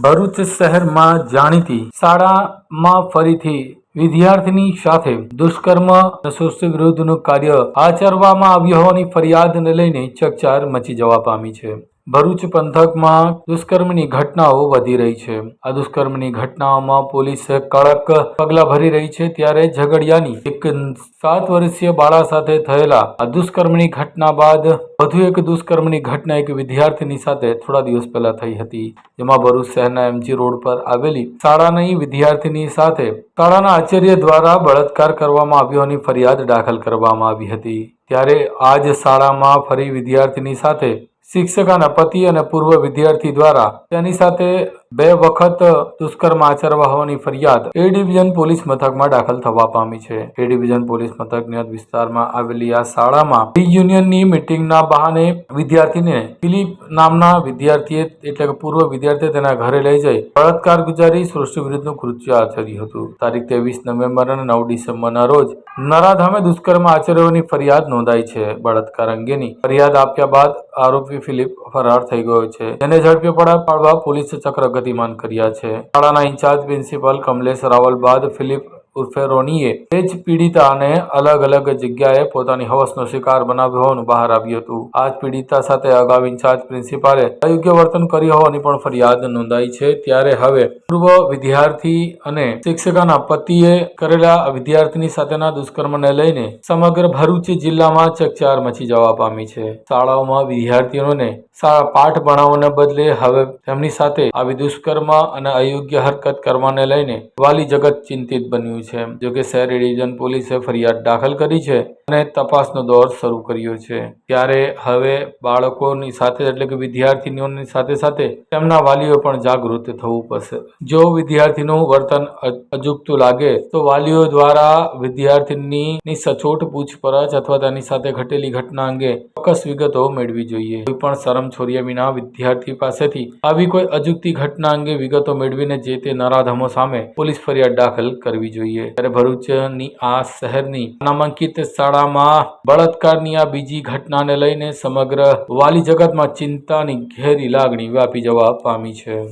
ભરૂચ ફરિયાદ ને શહેરમાં જાણીતી શાળામાં ફરીથી વિદ્યાર્થીની સાથે દુષ્કર્મ અને વિરુદ્ધનું કાર્ય આચરવામાં આવ્યું હોવાની ફરિયાદને લઈને ચકચાર મચી જવા પામી છે. ભરૂચ પંથકમાં દુષ્કર્મની ઘટનાઓ વધી રહી છે. આ દુષ્કર્મની ઘટનાઓમાં પોલીસ કડક પગલાં ભરી રહી છે ત્યારે ઝઘડિયાની એક સાત વર્ષીય બાળા સાથે થયેલા આ દુષ્કર્મની ઘટના બાદ વધુ એક દુષ્કર્મની ઘટના એક વિદ્યાર્થીની સાથે થોડા દિવસ પહેલા થઈ હતી. જેમાં ભરૂચ શહેરના એમજી રોડ પર આવેલી શાળાની વિદ્યાર્થીની સાથે શાળાના આચાર્ય દ્વારા બળાત્કાર કરવામાં આવ્યો અને ફરિયાદ દાખલ કરવામાં આવી હતી. ત્યારે આજ શાળામાં ફરી વિદ્યાર્થીની સાથે શિક્ષકાના પતિ અને પૂર્વ વિદ્યાર્થી દ્વારા તેની સાથે બે વખત દુષ્કર્મ આચરવા હોવાની ફરિયાદ. એ ડિવિઝન પોલીસ મથકમાં દાખલ થવા પામી છે. એ ડિવિઝન પોલીસ મથકની વિસ્તારમાં આવેલી આ શાળામાં યુનિયનની મિટિંગના બહાને વિદ્યાર્થીને ફિલિપ નામના વિદ્યાર્થીએ એટલે કે પૂર્વ વિદ્યાર્થીએ તેના ઘરે લઈ જઈ બળાત્કાર ગુજારી સૃષ્ટિ વિરુદ્ધનું કૃત્ય આચર્યું હતું. તારીખ ત્રેવીસ નવેમ્બર અને નવ ડિસેમ્બરના રોજ નરાધામે દુષ્કર્મ આચર્યોની ફરિયાદ નોંધાઈ છે. બળાત્કાર અંગેની ફરિયાદ આપ્યા બાદ આરોપી ફિલિપ ફરાર થઈ ગયો છે. તેને ઝડપી પડા પાડવા પોલીસે ચક્ર ગતિમાન કર્યા છે. શાળાના ઇન્ચાર્જ પ્રિન્સિપાલ કમલેશ રાવલ બાદ ફિલિપ ઉર્ફે રોનીએ તે જ પીડિતાને અલગ અલગ જગ્યાએ પોતાની હવસનો શિકાર બનાવ્યો હોવાનું બહાર આવ્યું હતું. આ જ પીડિતા સાથે અગાઉ ઇન્ચાર્જ પ્રિન્સિપાલે અયોગ્ય વર્તન કર્યું હોવાની પણ ફરિયાદ નોંધાઈ છે. ત્યારે હવે પૂર્વ વિદ્યાર્થી અને શિક્ષકના પતિએ કરેલા વિદ્યાર્થીની સાથેના દુષ્કર્મને લઈને સમગ્ર ભરૂચ જિલ્લામાં ચકચાર મચી જવા પામી છે. શાળાઓમાં વિદ્યાર્થીઓને સારા પાઠ ભણાવવાને બદલે હવે તેમની સાથે આવી દુષ્કર્મ અને અયોગ્ય હરકત કરવાને લઈને વાલી જગત ચિંતિત બન્યું છે. જોકે શહેર ડિવિઝન પોલીસે ફરિયાદ દાખલ કરી છે અને તપાસનો દોર શરૂ કર્યો છે. ત્યારે હવે બાળકોની સાથે, એટલે કે વિદ્યાર્થીનીઓની સાથે સાથે તેમના વાલીઓ પણ જાગૃત થવું પડશે. જો વિદ્યાર્થીનું વર્તન અજુગતું લાગે, તો વાલીઓ દ્વારા વિદ્યાર્થીની સચોટ પૂછપરછ અથવા તેની સાથે ઘટેલી ઘટના અંગે ચોક્કસ વિગતો મેળવી જોઈએ. કોઈ પણ શરમ છોડ્યા વિના વિદ્યાર્થી પાસેથી આવી કોઈ અજુગતી ઘટના અંગે વિગતો મેળવીને જે તે નરાધમો સામે પોલીસ ફરિયાદ દાખલ કરવી જોઈએ. ત્યારે ભરૂચની આ શહેરની નામાંકિત શાળામાં બળાત્કારની આ બીજી ઘટનાને લઈને સમગ્ર વાલી જગતમાં ચિંતાની ઘેરી લાગણી વ્યાપી જવા પામી છે.